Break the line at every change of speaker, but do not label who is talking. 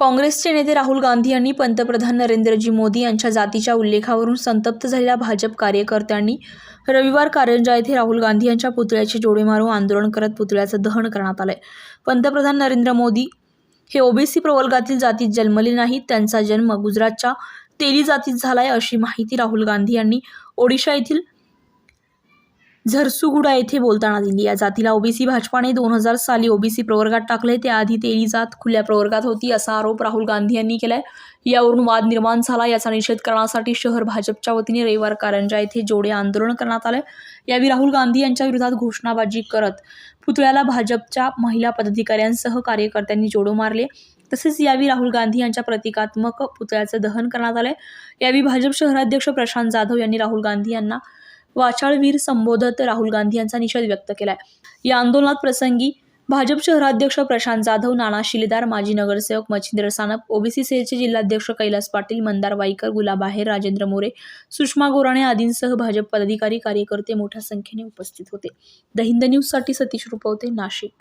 काँग्रेसचे नेते राहुल गांधी यांनी पंतप्रधान नरेंद्रजी मोदी यांच्या जातीच्या उल्लेखावरून संतप्त झालेल्या भाजप कार्यकर्त्यांनी रविवार कारंजा येथे राहुल गांधी यांच्या पुतळ्याचे जोडे मारून आंदोलन करत पुतळ्याचं दहन करण्यात आलंय. पंतप्रधान नरेंद्र मोदी हे ओबीसी प्रवर्गातील जातीत जन्मले नाहीत त्यांचा जन्म गुजरातच्या तेली जातीत झालाय अशी माहिती राहुल गांधी यांनी ओडिशा येथील झरसुगुडा येथे बोलताना दिली. या जातीला ओबीसी भाजपाने दोन हजार साली ओबीसी प्रवर्गात टाकले त्याआधी तेली जात खुल्या प्रवर्गात होती असा आरोप राहुल गांधी यांनी केलाय. यावरून वाद निर्माण झाला. याचा निषेध करण्यासाठी शहर भाजपच्या वतीने रविवार कारंजा येथे जोडे आंदोलन करण्यात आले यावेळी राहुल गांधी यांच्या विरोधात घोषणाबाजी करत पुतळ्याला भाजपच्या महिला पदाधिकाऱ्यांसह कार्यकर्त्यांनी जोडो मारले. तसेच यावेळी राहुल गांधी यांच्या प्रतिकात्मक पुतळ्याचं दहन करण्यात आलंय. यावेळी भाजप शहराध्यक्ष प्रशांत जाधव यांनी राहुल गांधी यांना वाचाळवीर संबोधत राहुल गांधी यांचा निषेध व्यक्त केला आहे या आंदोलनात प्रसंगी भाजप शहराध्यक्ष प्रशांत जाधव नाना शिलेदार माजी नगरसेवक मच्छिंद्र सानप ओबीसी सेलचे जिल्हाध्यक्ष कैलास पाटील मंदार वाईकर गुलाब आहेर राजेंद्र मोरे सुषमा गोराणे आदींसह भाजप पदाधिकारी कार्यकर्ते मोठ्या संख्येने उपस्थित होते. द हिंद न्यूजसाठी सतीश रुपवते नाशिक.